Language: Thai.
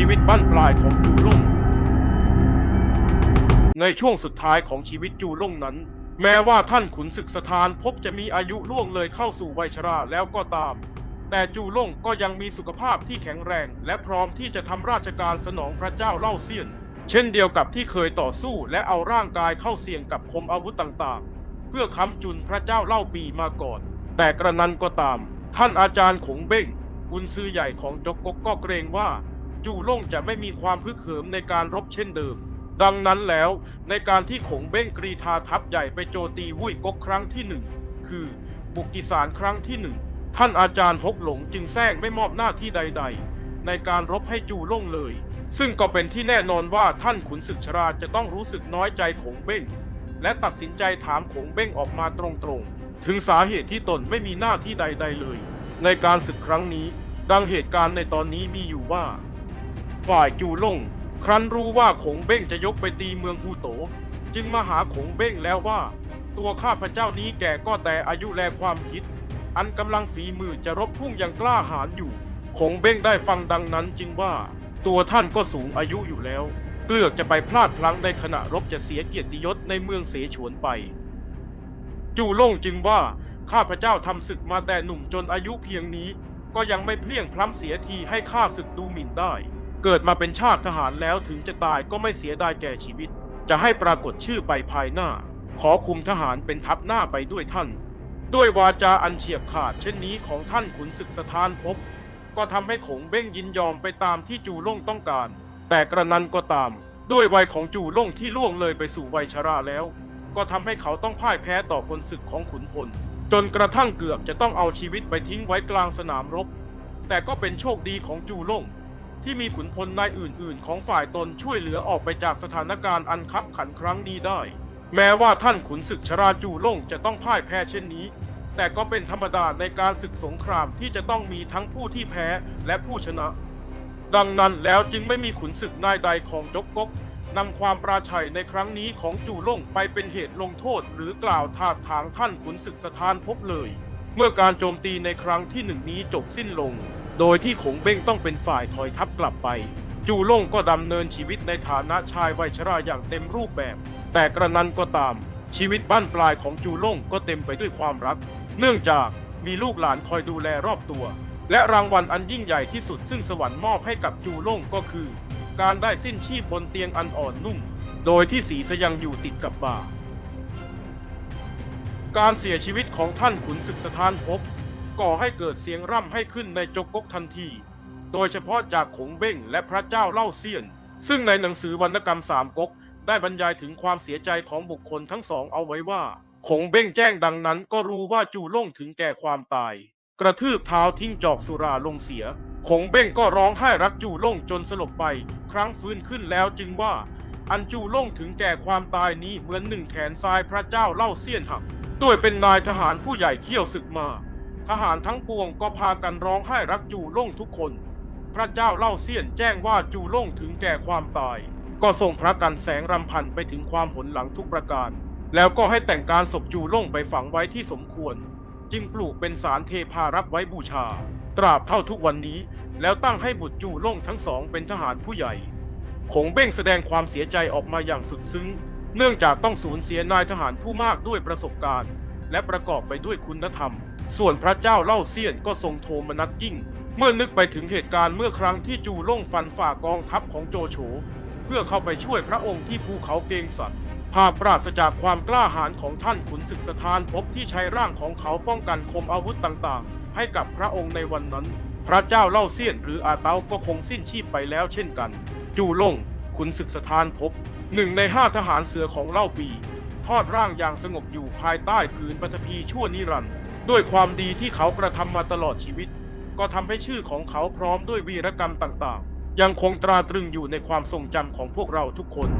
ชีวิตบั้นปลายของจูล่ง ในช่วงสุดท้ายของชีวิตจูล่งนั้น แม้ว่าท่านขุนศึกสถานพบจะมีอายุล่วงเลยเข้าสู่วัยชราแล้วก็ตาม แต่จูล่งก็ยังมีสุขภาพที่แข็งแรง และพร้อมที่จะทำราชการสนองพระเจ้าเล่าเซียน เช่นเดียวกับที่เคยต่อสู้และเอาร่างกายเข้าเสี่ยงกับคมอาวุธต่างๆ เพื่อค้ำจุนพระเจ้าเล่าปีมาก่อน แต่กระนั้นก็ตาม ท่านอาจารย์ขงเบ้งกุนซือใหญ่ของจกกกก็เกรงว่า จูล่งจะไม่มีความพึกเหิมในการรบเช่นเดิม ดังนั้นแล้วในการที่ขงเบ้งกรีธาทัพใหญ่ไปโจตีวุ้ยกกครั้งที่หนึ่งคือบุกิสารครั้งที่หนึ่งท่านอาจารย์ฮกหลงจึงแทรกไม่มอบหน้าที่ใด ๆ ในการรบให้จูล่งเลย ซึ่งก็เป็นที่แน่นอนว่าท่านขุนศึกชราจะต้องรู้สึกน้อยใจขงเบ้งและตัดสินใจถามขงเบ้งออกมาตรงๆ ถึงสาเหตุที่ตนไม่มีหน้าที่ใด ๆ เลย ในการศึกครั้งนี้ ดังเหตุการณ์ในตอนนี้มีอยู่ว่า ฝ่ายจูล่ง ครั้นรู้ว่าขงเบ้งจะยกไปตีเมืองอูโต จึงมาหาขงเบ้งแล้วว่า ตัวข้าพเจ้านี้แก่ก็แต่อายุแลความคิด อันกำลังฝีมือจะรบพุ่งอย่างกล้าหาญอยู่ขงเบ้งได้ฟังดังนั้นจึงว่า ตัวท่านก็สูงอายุอยู่แล้ว เกลือกจะไปพลาดพลั้งในขณะรบจะเสียเกียรติยศในเมืองเสฉวนไป จูล่งจึงว่าข้าพเจ้าทำศึกมาแต่หนุ่มจนอายุเพียงนี้ ก็ยังไม่เพลี่ยงพล้ำเสียทีให้ข้าศึกดูหมิ่นได้ เกิดมาเป็นชาติทหารแล้วถึงจะตายก็ไม่เสียดายแก่ชีวิต จะให้ปรากฏชื่อไปภายหน้า ขอคุมทหารเป็นทัพหน้าไปด้วยท่าน ด้วยวาจาอันเฉียบขาดเช่นนี้ของท่านขุนศึกสถานพบ ก็ทำให้ขงเบ้งยินยอมไปตามที่จูล่งต้องการ แต่กระนั้นก็ตาม ด้วยวัยของจูล่งที่ล่วงเลยไปสู่วัยชราแล้ว ก็ทำให้เขาต้องพ่ายแพ้ต่อพลศึกของขุนพล จนกระทั่งเกือบจะต้องเอาชีวิตไปทิ้งไว้กลางสนามรบ แต่ก็เป็นโชคดีของจูล่ง ที่มีขุนพลนายอื่น ๆ ของฝ่ายตนช่วยเหลือออกไปจากสถานการณ์อันคับขันครั้งนี้ได้ แม้ว่าท่านขุนศึกชราจูล่งจะต้องพ่ายแพ้เช่นนี้ แต่ก็เป็นธรรมดาในการศึกสงครามที่จะต้องมีทั้งผู้ที่แพ้และผู้ชนะ ดังนั้นแล้วจึงไม่มีขุนศึกนายใดของจกกกนำความปราชัยในครั้งนี้ของจูล่งไปเป็นเหตุลงโทษ หรือกล่าวทาทางท่านขุนศึกสถานพบเลย เมื่อการโจมตีในครั้งที่หนึ่งนี้จบสิ้นลง โดยที่ขงเบ้งต้องเป็นฝ่ายถอยทัพกลับไป จูล่งก็ดำเนินชีวิตในฐานะชายวัยชราอย่างเต็มรูปแบบ แต่กระนั้นก็ตาม ชีวิตบ้านปลายของจูล่งก็เต็มไปด้วยความรัก เนื่องจากมีลูกหลานคอยดูแลรอบตัว และรางวัลอันยิ่งใหญ่ที่สุดซึ่งสวรรค์มอบให้กับจูล่งก็คือ การได้สิ้นชีพบนเตียงอันอ่อนนุ่ม โดยที่สีสยังอยู่ติดกับบ่าการเสียชีวิตของท่านขุนศึกสถานพบ ก่อให้เกิดเสียงร่ำให้ขึ้นในจกกกทันที โดยเฉพาะจากขงเบ้งและพระเจ้าเล่าเซียน ซึ่งในหนังสือวรรณกรรมสามก๊กได้บรรยายถึงความเสียใจของบุคคลทั้งสองเอาไว้ว่าขงเบ้งแจ้งดังนั้นก็รู้ว่าจูล่งถึงแก่ความตาย กระทืบเท้าทิ้งจอกสุราลงเสียขงเบ้งก็ร้องไห้รักจูล่งจนสลบไป ครั้งฟื้นขึ้นแล้วจึงว่า อันจูล่งถึงแก่ความตายนี้เหมือนหนึ่งแขนซ้ายพระเจ้าเล่าเซียนหัก ด้วยเป็นนายทหารผู้ใหญ่เขี้ยวศึกมา ทหารทั้งปวงก็พากันร้องไห้รักจูล่งทุกคน พระเจ้าเล่าเซียนแจ้งว่าจูล่งถึงแก่ความตาย ก็ส่งพระกันแสงรำพันไปถึงความผลหลังทุกประการ แล้วก็ให้แต่งการศพจูล่งไปฝังไว้ที่สมควร จึงปลูกเป็นสารเทพารับไว้บูชา ตราบเท่าทุกวันนี้ แล้วตั้งให้บุตรจูล่งทั้งสองเป็นทหารผู้ใหญ่ขงเบ้งแสดงความเสียใจออกมาอย่างสุดซึ้ง เนื่องจากต้องสูญเสียนายทหารผู้มากด้วยประสบการณ์ และประกอบไปด้วยคุณธรรม ส่วนพระเจ้าเล่าเซียนก็ทรงโทมนัสยิ่ง เมื่อนึกไปถึงเหตุการณ์เมื่อครั้งที่จูล่งฟันฝ่ากองทัพของโจโฉเพื่อเข้าไปช่วยพระองค์ที่ภูเขาเกงสัตว์ภาพปราศจากความกล้าหาญของท่านขุนศึกสถานพบที่ใช้ร่างของเขาป้องกันคมอาวุธต่างๆ ให้กับพระองค์ในวันนั้น พระเจ้าเล่าเซียนหรืออาเตาก็คงสิ้นชีพไปแล้วเช่นกัน จูล่งขุนศึกสถานพบหนึ่งในห้าทหารเสือของเล่าปี ทอดร่างอย่างสงบอยู่ภายใต้ผืนปฐพีชั่วนิรันดร์ ด้วยความดีที่เขากระทำมาตลอดชีวิต ก็ทำให้ชื่อของเขาพร้อมด้วยวีรกรรมต่างๆ ยังคงตราตรึงอยู่ในความทรงจำของพวกเราทุกคน